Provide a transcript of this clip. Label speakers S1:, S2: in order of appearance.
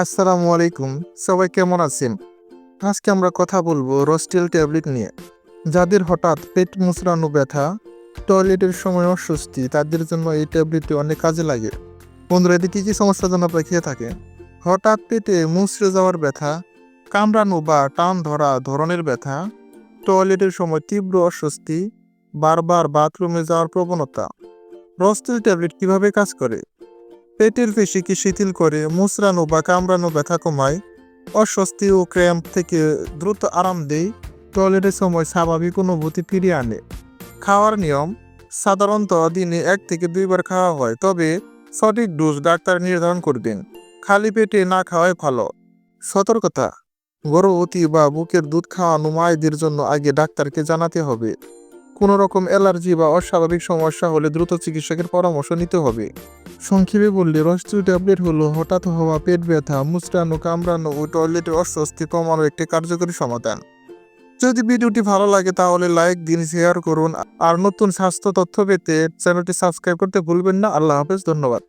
S1: আসসালামু আলাইকুম। সবাই কেমন আছেন? আজকে আমরা কথা বলব রস্টিল ট্যাবলেট নিয়ে। যাদের হঠাৎ পেট মুচড়ানো ব্যথা, টয়লেটের সময় অস্বস্তি, তাদের জন্য এই ট্যাবলেটটি অনেক কাজে লাগে। বন্ধুরা, এতে কী কী সমস্যার জন্য আপনারা খেয়ে থাকে হঠাৎ পেটে মুচড়ে যাওয়ার ব্যথা, কামড়ানো বা টান ধরা ধরনের ব্যথা, টয়লেটের সময় তীব্র অস্বস্তি, বারবার বাথরুমে যাওয়ার প্রবণতা। রস্টেল ট্যাবলেট কীভাবে কাজ করে? পেটের পেশিকে শিথিল করে মুচড়ানো বা কামড়ানো ব্যথা কমায়, অস্বস্তি ও ক্র্যাম্প থেকে দ্রুত আরাম দেয় টয়লেটের সময় স্বাভাবিক অনুভূতি ফিরিয়ে আনে। খাওয়ার নিয়ম, সাধারণত দিনে এক থেকে দুইবার খাওয়া হয়, তবে সঠিক ডোজ ডাক্তার নির্ধারণ করবেন। খালি পেটে না খাওয়াই ভালো। সতর্কতা গর্ভবতী বা বুকের দুধ খাওয়ানো মায়েদের জন্য আগে ডাক্তারকে জানাতে হবে। কোনো রকম অ্যালার্জি বা অস্বাভাবিক সমস্যা হলে দ্রুত চিকিৎসকের পরামর্শ নিতে হবে। সংক্ষেপে বললে রসচু ট্যাবলেট হলো হঠাৎ হওয়া পেট ব্যথা মুচড়ানো কামড়ানো ও টয়লেটে অস্বস্তি কমানো একটি কার্যকরী সমাধান। যদি ভিডিওটি ভালো লাগে তাহলে লাইক দিন, শেয়ার করুন আর নতুন স্বাস্থ্য তথ্য পেতে চ্যানেলটি সাবস্ক্রাইব করতে ভুলবেন না। আল্লাহ হাফেজ, ধন্যবাদ।